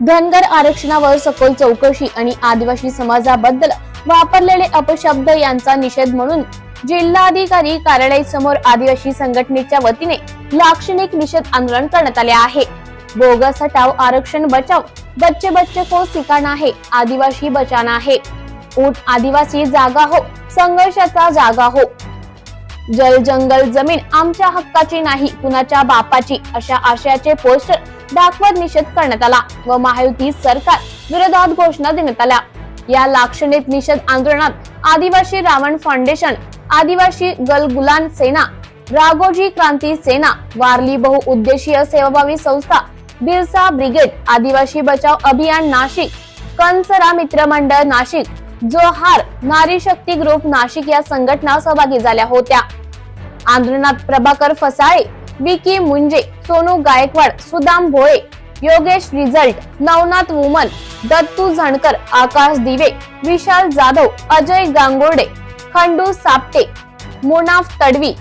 धनगर आरक्षणावर सखोल चौकशी आणि आदिवासी समाजाबद्दल वापरलेले अपशब्द यांचा निषेध म्हणून जिल्हाधिकारी कार्यालय समोर आदिवासी संघटनेच्या वतीने लाक्षणिक निषेध आंदोलन करण्यात आले आहे. बोगस हटाव आरक्षण बचाव बच्चे बच्चे को सिकाना आहे आदिवासी बचाना आहे ऊट आदिवासी जागा हो संघर्षाचा जागा हो. जल जंगल जमीन आमच्या हक्काची नाही कुणाच्या बापाची अशा आशयाचे पोस्टर दाखवत निषेध करण्यात आला व महायुती सरकार विरोधात घोषणा देण्यात आल्या. या लाक्षणिक निषेध आंदोलनात आदिवासी रावण फाउंडेशन आदिवासी गलगुलान सेना राघोजी क्रांती सेना वारली बहुउद्देशीय सेवाभावी संस्था बिरसा ब्रिगेड आदिवासी बचाव अभियान नाशिक कंसरा मित्र मंडळ नाशिक जोहार नारी शक्ती ग्रुप नाशिक या संघटना सहभागी झाल्या होत्या. आंदोलनात प्रभाकर फसाळे विकी मुंजे सोनू गायकवाड सुदाम भोळे योगेश रिझल्ट नवनाथ वुमन दत्तू झणकर आकाश दिवे विशाल जाधव अजय गांगोर्डे खंडू सापटे मुनाफ तडवी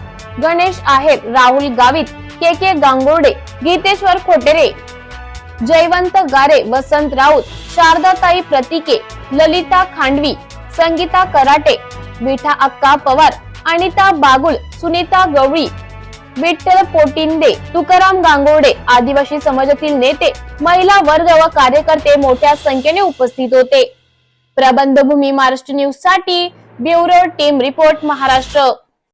गणेश आहेर राहुल गावित के के गांगोर्डे गीतेश्वर खोटेरे जयवंत गारे वसंत राऊत शारदाताई प्रतिके ललिता खांडवी संगीता कराटे विठा अक्का पवार अनिता बागुल सुनीता गवळी विठ्ठल पोटिंदे तुकाराम गांगोडे आदिवासी समाजातील नेते महिला वर्ग व कार्यकर्ते मोठ्या संख्येने उपस्थित होते. प्रबंधभूमी महाराष्ट्र न्यूजसाठी ब्युरो टीम रिपोर्ट महाराष्ट्र.